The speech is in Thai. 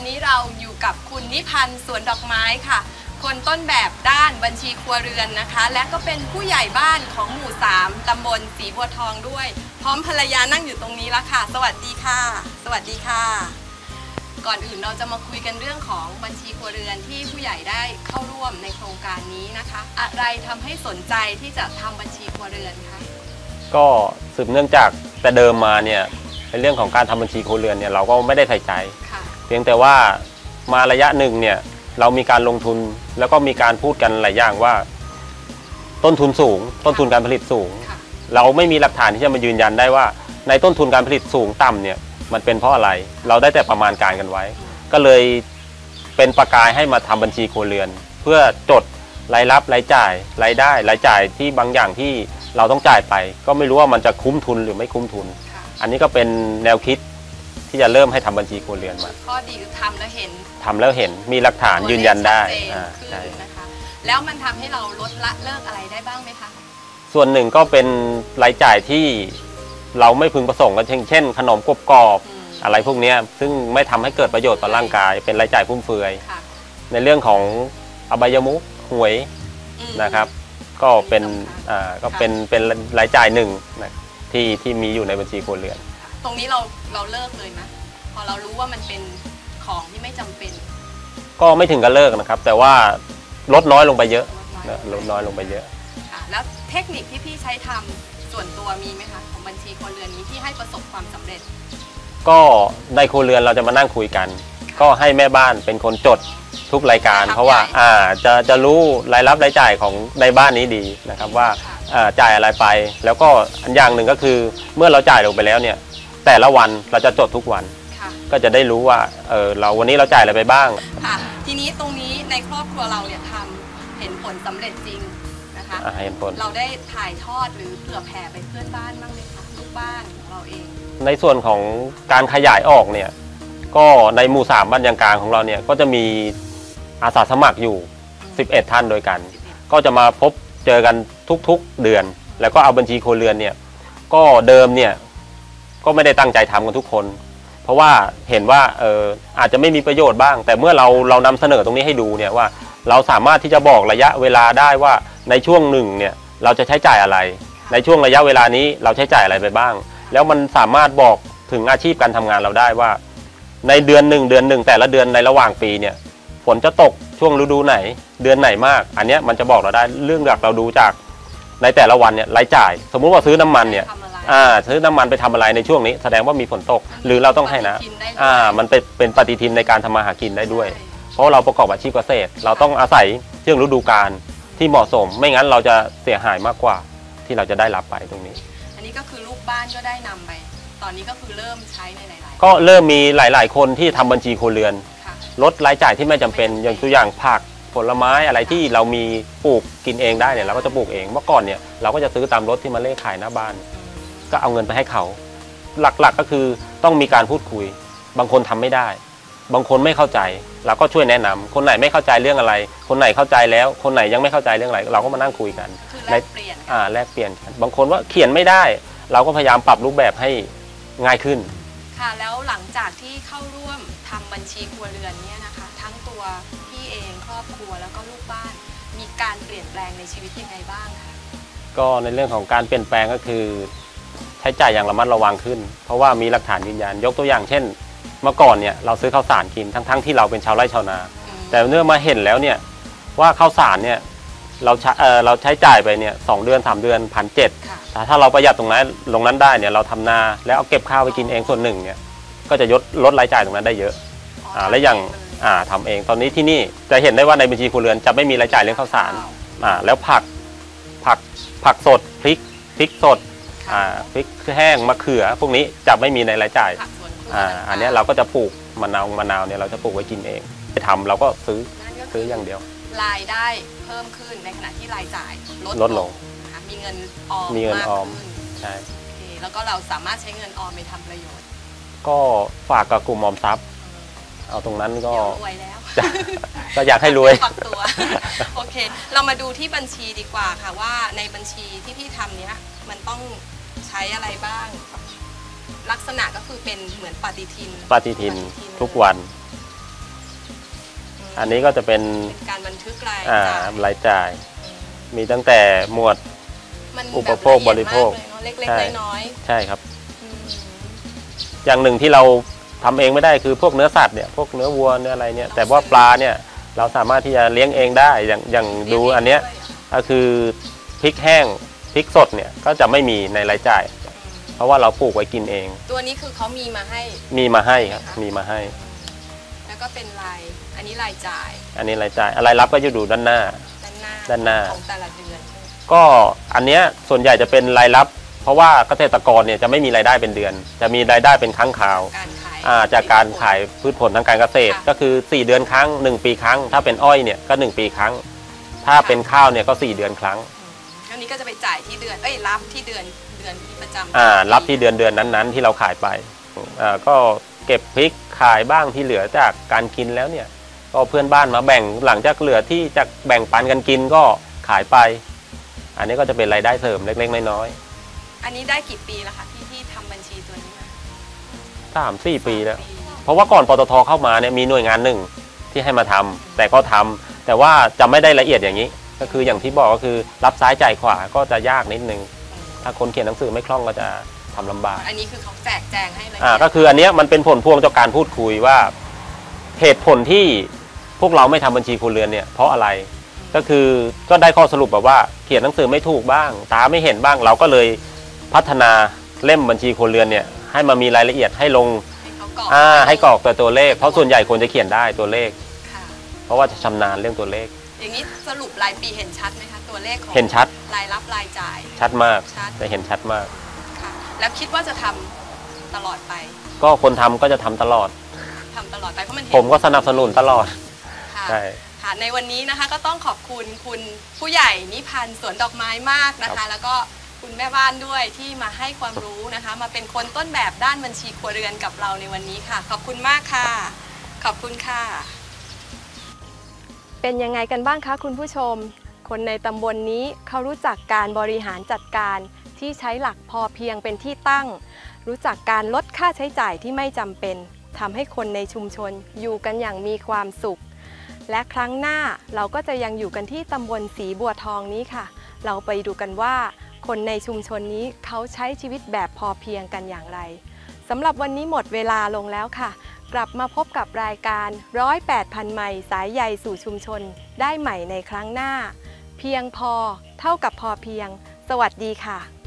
อนนี้เราอยู่กับคุณนิพันธ์สวนดอกไม้ค่ะ คนต้นแบบด้านบัญชีครัวเรือนนะคะ และก็เป็นผู้ใหญ่บ้านของหมู่ 3 ตำบลสีบัวทองด้วย พร้อมภรรยานั่งอยู่ตรงนี้แล้วค่ะ สวัสดีค่ะ สวัสดีค่ะ ก่อนอื่นเราจะมาคุยกันเรื่องของบัญชีครัวเรือนที่ผู้ใหญ่ได้เข้าร่วมในโครงการนี้นะคะ อะไรทำให้สนใจที่จะทำบัญชีครัวเรือนคะก็สืบเนื่องจากแต่เดิมมาเนี่ยในเรื่องของการทำบัญชีครัวเรือนเนี่ยเราก็ไม่ได้ใส่ใจ พียงแต่ว่ามาระยะหนึ่งเนี่ยเรามีการลงทุนแล้วก็มีการพูดกันหลายอย่างว่า ต้นทุนสูง ต้นทุนการผลิตสูงค่ะเราไม่มีหลักฐานที่จะมายืนยันได้ว่า ในต้นทุนการผลิตสูงต่ำเนี่ยมันเป็นเพราะอะไร เราได้แต่ประมาณการกันไว้ ก็เลยเป็นประกายให้มาทำบัญชีครัวเรือน เพื่อจดรายรับรายจ่ายรายได้รายจ่ายที่บางอย่างที่เราต้องจ่ายไป ก็ไม่รู้ว่ามันจะคุ้มทุนหรือไม่คุ้มทุนค่ะอันนี้ก็เป็นแนวคิด ที่จะเริ่มให้ทำบัญชีครัวเรือนมาข้อดีคือทำแล้วเห็นทำแล้วเห็นมีหลักฐานยืนยันได้ตัวเลขอ่าชัดเจนใช่ ขึ้นนะคะ แล้วมันทำให้เราลดละเลิกอะไรได้บ้างไหมคะ ส่วนหนึ่งก็เป็นรายจ่ายที่เราไม่พึงประสงค์ก็เช่นเช่น ขนมกรอบกรอบอืม อะไรพวกเนี้ยซึ่งไม่ทำให้เกิดประโยชน์ต่อร่างกาย เป็นรายจ่ายฟุ่มเฟือย ค่ะในเรื่องของอบายมุขหวยอืม นะครับ ก็เป็นสำคัญอ่าก็เป็นเป็นรายจ่ายหนึ่งนะที่ที่มีอยู่ในบัญชีครัวเรือน ตรงนี้เราเราเลิกเลยนะพอเรารู้ว่ามันเป็นของที่ไม่จำเป็นก็ไม่ถึงกับเลิกนะครับ แต่ว่าลดน้อยลงไปเยอะลดน้อยนะลดน้อยลงไปเยอะ ค่ะแล้วเทคนิคที่พี่ใช้ทำส่วนตัวมีไหมคะของบัญชีครัวเรือนนี้ที่ให้ประสบความสำเร็จก็ในครัวเรือนเราจะมานั่งคุยกัน ก็ให้แม่บ้านเป็นคนจดทุกรายการครับเพราะว่าใหญ่อ่าจะจะรู้รายรับรายจ่ายของในบ้านนี้ดีนะครับว่า ค่ะ อ่าจ่ายอะไรไปแล้วก็อันอย่างหนึ่งก็คือเมื่อเราจ่ายลงไปแล้วเนี่ย แต่ละวันเราจะจดทุกวัน ค่ะ ก็จะได้รู้ว่าเออเราวันนี้เราจ่ายอะไรไปบ้าง ค่ะ ทีนี้ตรงนี้ในครอบครัวเราเนี่ยทำเห็นผลสำเร็จจริงนะคะ อ่าเห็นผล เราได้ถ่ายทอดหรือเผื่อแผ่ไปเพื่อนบ้านบ้างไหมคะลูกบ้านของเราเอง ในส่วนของการขยายออกเนี่ยก็ในหมู่สามบ้านยางกลางของเราเนี่ยก็จะมีอาสาสมัครอยู่ 11 ท่านโดยกัน ก็จะมาพบเจอกันทุกๆเดือน แล้วก็เอาบัญชีครัวเรือนเนี่ยก็เดิมเนี่ย ก็ไม่ได้ตั้งใจทำกันทุกคน เพราะว่าเห็นว่าเอออาจจะไม่มีประโยชน์บ้าง แต่เมื่อเราเรานำเสนอตรงนี้ให้ดูเนี่ยว่า เราสามารถที่จะบอกระยะเวลาได้ว่าในช่วงหนึ่งเนี่ยเราจะใช้จ่ายอะไร ในช่วงระยะเวลานี้เราใช้จ่ายอะไรไปบ้าง แล้วมันสามารถบอกถึงอาชีพการทำงานเราได้ว่า ในเดือนหนึ่งเดือนหนึ่งแต่ละเดือนในระหว่างปีเนี่ยฝนจะตกช่วงฤดูไหน เดือนไหนมาก อันนี้มันจะบอกเราได้เรื่องหลักเราดูจากในแต่ละวันเนี่ยรายจ่าย สมมุติว่าซื้อน้ำมันเนี่ย อะไรอ่าซื้อน้ำมันไปทำอะไรในช่วงนี้ แสดงว่ามีฝนตก หรือเราต้องให้นะปฏิทิได้เลยอ่า มันเป็นเป็นปฏิทินในการทำมาหากินได้ด้วยใช่เพราะเราประกอบอาชีพเกษตร เราต้องอาศัยเรื่องฤดูกาลที่เหมาะสม ไม่งั้นเราจะเสียหายมากกว่าที่เราจะได้รับไปตรงนี้ อันนี้ก็คือลูกบ้านก็ได้นำไป ตอนนี้ก็คือเริ่มใช้ในหลายก็เริ่มมีหลาย ๆ คนที่ทำบัญชีครัวเรือนๆค่ะ ลดรายจ่ายที่ไม่จำเป็นอย่างตัวอย่างผักผลไม้อะไรที่เรามีปลูกกินเองได้เนี่ยเราก็จะปลูกเองเมื่อก่อนเนี่ยเราก็จะซื้อตามรถที่มาเล่ขายหน้าบ้าน ก็เอาเงินไปให้เขา หลักๆก็คือต้องมีการพูดคุย บางคนทำไม่ได้ บางคนไม่เข้าใจเราก็ช่วยแนะนำคนไหนไม่เข้าใจเรื่องอะไร คนไหนเข้าใจแล้ว คนไหนยังไม่เข้าใจเรื่องอะไร เราก็มานั่งคุยกันคือแลกเปลี่ยนกันอ่าแลกเปลี่ยนกันบางคนว่าเขียนไม่ได้ เราก็พยายามปรับรูปแบบให้ง่ายขึ้น ค่ะแล้วหลังจากที่เข้าร่วมทำบัญชีครัวเรือนเนี่ยนะคะ ทั้งตัวพี่เองครอบครัวแล้วก็ลูกบ้าน มีการเปลี่ยนแปลงในชีวิตยังไงบ้างคะก็ในเรื่องของการเปลี่ยนแปลงก็คือ ใช้จ่ายอย่างระมัดระวังขึ้น เพราะว่ามีหลักฐานยืนยัน ยกตัวอย่างเช่น เมื่อก่อนเนี่ยเราซื้อข้าวสารกินทั้งๆที่เราเป็นชาวไร่ชาวนาอืมแต่เมื่อมาเห็นแล้วเนี่ยว่าข้าวสารเนี่ยเราใช้เอ่อเราใช้จ่ายไปเนี่ยสองเดือนสามเดือนพันเจ็ดค่ะแต่ถ้าเราประหยัดตรงนั้นตรงนั้นได้เนี่ยเราทำนาแล้วเอาเก็บข้าวไปกินเองส่วนหนึ่งเนี่ยก็จะลดลดรายจ่ายตรงนั้นได้เยอะอ่าและอย่างอ่าทำเองตอนนี้ที่นี่จะเห็นได้ว่าในบัญชีครัวเรือนจะไม่มีรายจ่ายเรื่องข้าวสารอ่าแล้วผักผักผักสดพริกพริกสดค่ะ อ่าพริกแห้งมะเขือ พวกนี้จะไม่มีในรายจ่ายผักสวนครัวอ่าต่งๆอันเนี้ยเราก็จะปลูกมะนาวมะนาวเนี่ยเราจะปลูกไว้กินเองไปทำเราก็ซื้อนั่นก็คืซื้ออย่างเดียว รายได้เพิ่มขึ้นในขณะที่รายจ่ายลดลดลงนะคะมีเงินออมมีเงินากออม ขึ้นใช่โอเคแล้วก็เราสามารถใช้เงินออมไปทำประโยชน์ก็ฝากกับกลุ่มออมทรัพย์ เอาตรงนั้นก็ เดี๋ยวรวยแล้ว จะก็อยากให้รวย ปรับตัว โอเค เรามาดูที่บัญชีดีกว่าค่ะว่าในบัญชีที่พี่ทำเนี้ยมันต้อง ใช้อะไรบ้าง ลักษณะก็คือเป็นเหมือนปฏิทิน ปฏิทินปฏิทุกวัน อันนี้ก็จะเป็นเป็นการบันทึกรายอ่าจ่ายรายจ่าย มีตั้งแต่หมวด มันอุปโภคบริโภค แบบละเอียดมากเลยเนอะใช่เล็กๆน้อยใช่ครับ ๆอืมอย่างหนึ่งที่เราทำเองไม่ได้คือพวกเนื้อสัตว์เนี่ยพวกเนื้อวัวเนื้ออะไรเนี่ยแต่ว่าปลาเนี่ยเราสามารถที่จะเลี้ยงเองได้อย่างอย่างดูอันเนี้ยก็คือพริกแห้ง พริกสดเนี่ยก็จะไม่มีในรายจ่าย เพราะว่าเราปลูกไว้กินเอง ตัวนี้คือเขามีมาให้ มีมาให้ครับ มีมาให้ แล้วก็เป็นราย อันนี้รายจ่าย อันนี้รายจ่าย อะไรรับก็จะดูด้านหน้า ด้านหน้าด้านหน้าของแต่ละเดือนใช่ไหมก็อันเนี้ยส่วนใหญ่จะเป็นรายรับ เพราะว่าเกษตรกรเนี่ยจะไม่มีรายได้เป็นเดือน จะมีรายได้เป็นครั้งคราวการขายอ่าจากการขายพืชผลทางการเกษตรค่ะก็คือ 4 เดือนครั้ง 1 ปีครั้ง ถ้าเป็นอ้อยเนี่ยก็ 1 ปีครั้ง ถ้าเป็นข้าวเนี่ยก็ 4 เดือนครั้งอั นนี้ก็จะไปจ่ายที่เดือน เอ้ยรับที่เดือนเดือนที่ประจำอ่ารับที่เดือนเดือนนั้นๆ ที่เราขายไปอ่าก็เก็บพริกขายบ้างที่เหลือจากการกินแล้วเนี่ย ก็เพื่อนบ้านมาแบ่งหลังจากเหลือที่จะแบ่งปันกันกินก็ขายไป อันนี้ก็จะเป็นรายได้เสริมเล็กๆน้อยอันนี้ได้กี่ปีแล้วคะที่ที่ทำบัญชีตัวนี้มาๆสามสี่ปีแล้วสามเพราะว่าก่อนปตทเข้ามาเนี่ยมีหน่วยงานหนึ่งที่ให้มาทำแต่ก็ทำแต่ว่าจะไม่ได้ละเอียดอย่างนี้ ก็คืออย่างที่บอกก็คือรับซ้ายจ่ายขวาก็จะยากนิดนึง ถ้าคนเขียนหนังสือไม่คล่องก็จะทำลำบาก อันนี้คือเขาแจกแจงให้ละเอียดอ่าก็คืออันเนี้ยมันเป็นผลพวงจากการพูดคุยว่าเหตุผลที่พวกเราไม่ทำบัญชีครัวเรือนเนี่ยเพราะอะไรก็คือก็ได้ข้อสรุปแบบว่าเขียนหนังสือไม่ถูกบ้าง ตาไม่เห็นบ้างเราก็เลยพัฒนาเล่มบัญชีครัวเรือนเนี่ยให้มามีรายละเอียดให้ลงให้เขากรอกอ่าให้กรอกตัวตัวเลข เพราะส่วนใหญ่คนจะเขียนได้ตัวเลขค่ะเพราะว่าจะชำนาญเรื่องตัวเลข อย่างนี้สรุปรายปีเห็นชัดไหมคะตัวเลขของเห็นชัด รายรับรายจ่าย ชัดมากชัด จะเห็นชัดมาก ค่ะแล้วคิดว่าจะทำตลอดไปก็คนทำก็จะทำตลอด ทำตลอดไปเพราะมันเห็นผมก็สนับสนุนตลอด ค่ะ ใช่ ค่ะในวันนี้นะคะก็ต้องขอบคุณคุณผู้ใหญ่นิพันธ์สวนดอกไม้มากนะครัคะ บ แล้วก็คุณแม่บ้านด้วยที่มาให้ความรู้นะคะ มาเป็นคนต้นแบบด้านบัญชีครัวเรือนกับเราในวันนี้ค่ะ ขอบคุณมากค่ะ ขอบคุณค่ะ เป็นยังไงกันบ้างคะคุณผู้ชม คนในตำบลนนี้เขารู้จักการบริหารจัดการที่ใช้หลักพอเพียงเป็นที่ตั้ง รู้จักการลดค่าใช้จ่ายที่ไม่จำเป็นทำให้คนในชุมชนอยู่กันอย่างมีความสุข และครั้งหน้าเราก็จะยังอยู่กันที่ตำบลสีบัวทองนี้ค่ะ เราไปดูกันว่า คนในชุมชนนี้เขาใช้ชีวิตแบบพอเพียงกันอย่างไรสำหรับวันนี้หมดเวลาลงแล้วค่ะ กลับมาพบกับรายการร้อยแปดพันใหม่สายใยสู่ชุมชน ได้ใหม่ในครั้งหน้า เพียงพอเท่ากับพอเพียง สวัสดีค่ะ